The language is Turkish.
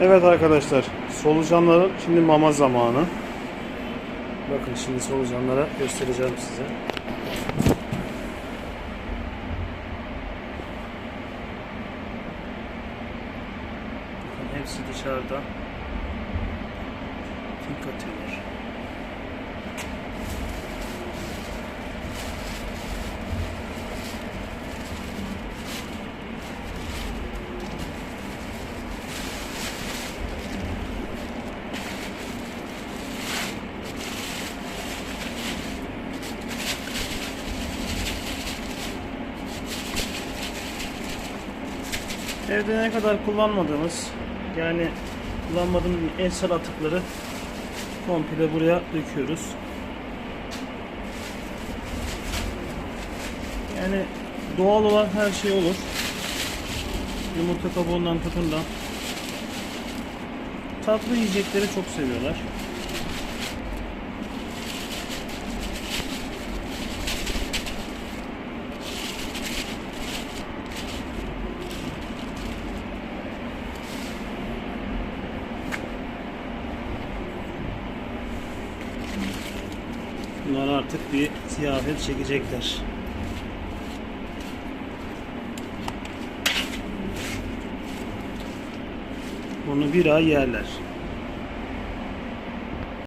Evet arkadaşlar, solucanların şimdi mama zamanı. Bakın şimdi solucanlara göstereceğim size. Bakın hepsi dışarıda. Tink atıyorlar. Evde ne kadar kullanmadığımız yani kullanmadığımız el sal atıkları komple buraya döküyoruz. Yani doğal olan her şey olur. Yumurta kabuğundan tutun da tatlı yiyecekleri çok seviyorlar. Bunlar artık bir ziyafet çekecekler. Bunu bir ay yerler.